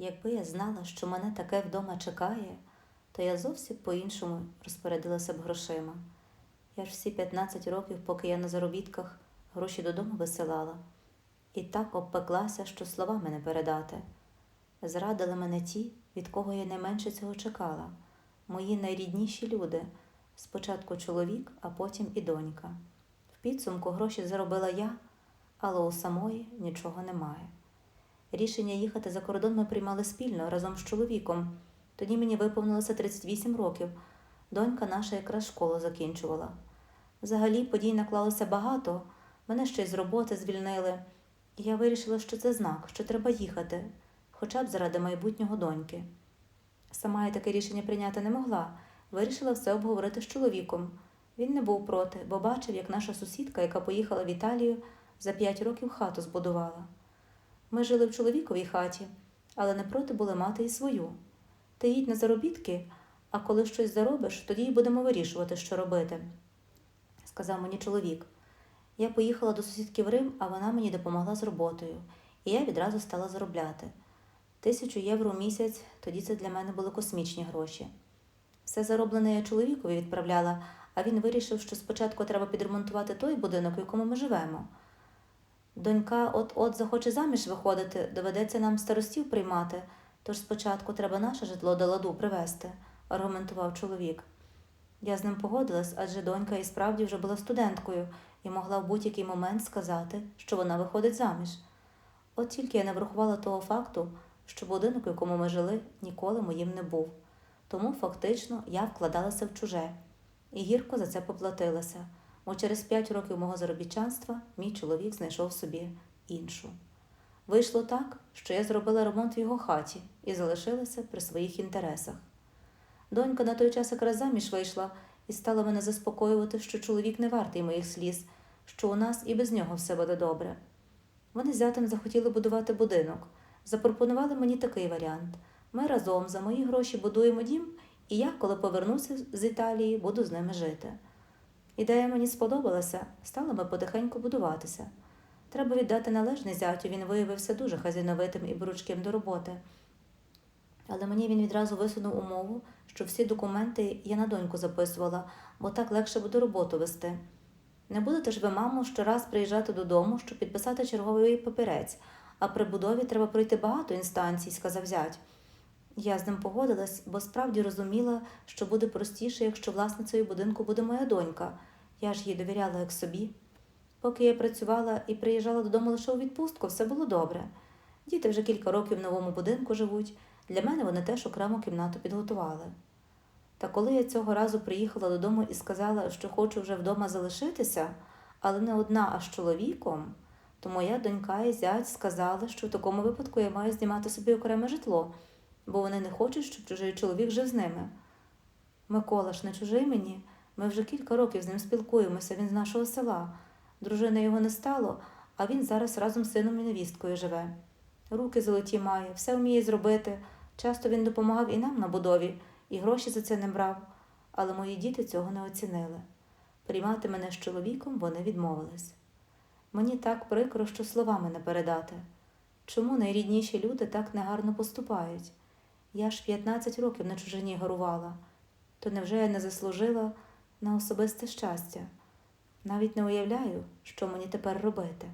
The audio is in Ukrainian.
Якби я знала, що мене таке вдома чекає, то я зовсім по-іншому розпорядилася б грошима. Я ж всі 15 років, поки я на заробітках, гроші додому висилала, і так обпеклася, що словами не передати. Зрадили мене ті, від кого я найменше цього чекала, мої найрідніші люди, спочатку чоловік, а потім і донька. В підсумку гроші заробила я, але у самої нічого немає. Рішення їхати за кордон ми приймали спільно разом з чоловіком. Тоді мені виповнилося 38 років. Донька наша якраз школу закінчувала. Взагалі подій наклалося багато, мене ще й з роботи звільнили. І я вирішила, що це знак, що треба їхати, хоча б заради майбутнього доньки. Сама я таке рішення прийняти не могла, вирішила все обговорити з чоловіком. Він не був проти, бо бачив, як наша сусідка, яка поїхала в Італію, за п'ять років хату збудувала. Ми жили в чоловіковій хаті, але не проти були мати і свою. Ти їдь на заробітки, а коли щось заробиш, тоді й будемо вирішувати, що робити, сказав мені чоловік. Я поїхала до сусідки в Рим, а вона мені допомогла з роботою, і я відразу стала заробляти. Тисячу євро в місяць тоді це для мене були космічні гроші. Все зароблене я чоловікові відправляла, а він вирішив, що спочатку треба підремонтувати той будинок, в якому ми живемо. Донька от-от захоче заміж виходити, доведеться нам старостів приймати, тож спочатку треба наше житло до ладу привезти, аргументував чоловік. Я з ним погодилась, адже донька і справді вже була студенткою і могла в будь-який момент сказати, що вона виходить заміж. От тільки я не врахувала того факту, що будинок, в якому ми жили, ніколи моїм не був. Тому фактично я вкладалася в чуже і гірко за це поплатилася, бо через п'ять років мого заробітчанства мій чоловік знайшов собі іншу. Вийшло так, що я зробила ремонт в його хаті і залишилася при своїх інтересах. Донька на той час якраз заміж вийшла і стала мене заспокоювати, що чоловік не вартий моїх сліз, що у нас і без нього все буде добре. Вони з зятем захотіли будувати будинок, запропонували мені такий варіант. Ми разом за мої гроші будуємо дім, і я, коли повернуся з Італії, буду з ними жити. Ідея мені сподобалася, стали ми потихеньку будуватися. Треба віддати належне зятю, він виявився дуже хазяйновитим і боручким до роботи. Але мені він відразу висунув умову, що всі документи я на доньку записувала, бо так легше буде роботу вести. Не будете ж ви, мамо, щораз приїжджати додому, щоб підписати черговий папірець, а при будові треба пройти багато інстанцій, сказав зять. Я з ним погодилась, бо справді розуміла, що буде простіше, якщо власницею будинку буде моя донька. Я ж їй довіряла як собі. Поки я працювала і приїжджала додому лише у відпустку, все було добре. Діти вже кілька років в новому будинку живуть. Для мене вони теж окрему кімнату підготували. Та коли я цього разу приїхала додому і сказала, що хочу вже вдома залишитися, але не одна, а з чоловіком, то моя донька і зять сказали, що в такому випадку я маю знімати собі окреме житло, бо вони не хочуть, щоб чужий чоловік жив з ними. Микола ж не чужий мені. Ми вже кілька років з ним спілкуємося, він з нашого села. Дружини його не стало, а він зараз разом з сином і невісткою живе. Руки золоті має, все вміє зробити. Часто він допомагав і нам на будові, і гроші за це не брав, але мої діти цього не оцінили. Приймати мене з чоловіком вони відмовились. Мені так прикро, що словами не передати. Чому найрідніші люди так негарно поступають? Я ж 15 років на чужині горувала, то невже я не заслужила на особисте щастя? Навіть не уявляю, що мені тепер робити.